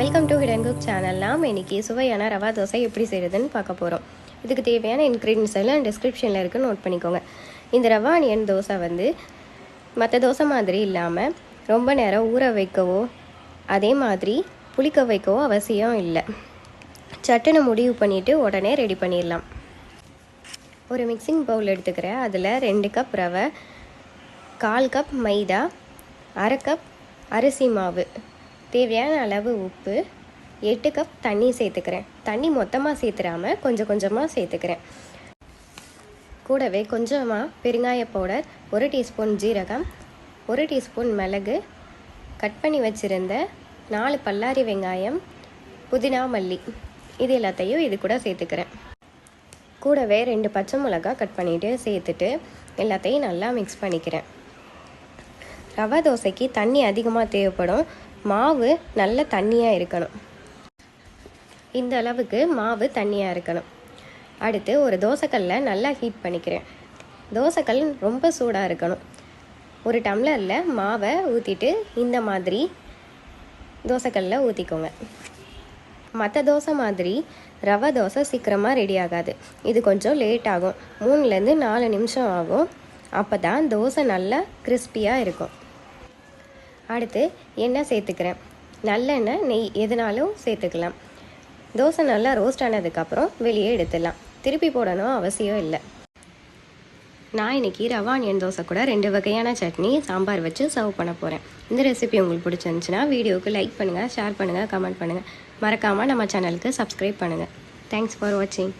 Welcome to hidden cook channel நாம் இன்றைக்கி சுவையான ரவா தோசை எப்படி செய்கிறதுன்னு பார்க்க போகிறோம் இதுக்கு தேவையான இன்க்ரீடியன்ஸ் எல்லாம் டிஸ்கிரிப்ஷனில் இருக்குது நோட் பண்ணிக்கோங்க. இந்த ரவா ஆனியன் தோசை வந்து மற்ற தோசை மாதிரி இல்லாமல் ரொம்ப நேரம் ஊற வைக்கவோ அதே மாதிரி புளிக்க வைக்கவோ அவசியம் இல்லை. சட்டுன்னு முடிவு பண்ணிவிட்டு உடனே ரெடி பண்ணிடலாம். ஒரு மிக்சிங் பவுல் எடுத்துக்கிறேன். அதில் ரெண்டு கப் ரவை கால் கப் மைதா அரை கப் அரிசி மாவு. தேவையான அளவு உப்பு. எட்டு கப் தண்ணி சேர்த்துக்கிறேன். தண்ணி மொத்தமாக சேர்த்துறாம கொஞ்சம் கொஞ்சமாக சேர்த்துக்கிறேன். கூடவே கொஞ்சமாக பெருங்காய பவுடர் ஒரு டீஸ்பூன் ஜீரகம் ஒரு டீஸ்பூன் மிளகு கட் பண்ணி வச்சுருந்த நாலு பல்லாரி வெங்காயம் புதினா மல்லி. இது எல்லாத்தையும் இது கூட சேர்த்துக்கிறேன். கூடவே ரெண்டு பச்சை மிளகா கட் பண்ணிவிட்டு சேர்த்துட்டு எல்லாத்தையும் நல்லா மிக்ஸ் பண்ணிக்கிறேன். ரவை தோசைக்கு தண்ணி அதிகமாக தேவைப்படும். மாவு நல்ல தண்ணியாக இருக்கணும். இந்த அளவுக்கு மாவு தண்ணியாக இருக்கணும். அடுத்து ஒரு தோசைக்கல்ல நல்லா ஹீட் பண்ணிக்கிறேன். தோசைக்கல் ரொம்ப சூடாக இருக்கணும். ஒரு டம்ளரில் மாவை ஊற்றிட்டு இந்த மாதிரி தோசைக்கல்ல ஊற்றிக்கோங்க மற்ற தோசை மாதிரி ரவை தோசை சீக்கிரமாக ரெடி ஆகாது. இது கொஞ்சம் லேட் ஆகும். மூணுலேருந்து நாலு நிமிஷம் ஆகும். அப்போ தான் தோசை நல்லா கிறிஸ்பியாக இருக்கும். அடுத்து எண்ணெய் சேர்த்துக்கிறேன். நல்லெண்ணெய் நெய் எதுனாலும் சேர்த்துக்கலாம். தோசை நல்லா ரோஸ்ட் ஆனதுக்கப்புறம் வெளியே எடுத்துடலாம். திருப்பி போடணும் அவசியம் இல்லை. நான் இன்னைக்கு ரவா ஆனியன் தோசை கூட ரெண்டு வகையான சட்னி சாம்பார் வச்சு சர்வ் பண்ண போகிறேன் இந்த ரெசிபி உங்களுக்கு பிடிச்சிருந்துச்சுன்னா வீடியோவுக்கு லைக் பண்ணுங்கள் ஷேர் பண்ணுங்கள் கமெண்ட் பண்ணுங்கள் மறக்காமல் நம்ம சேனலுக்கு சப்ஸ்கிரைப் பண்ணுங்கள் தேங்க்ஸ் ஃபார் வாட்சிங்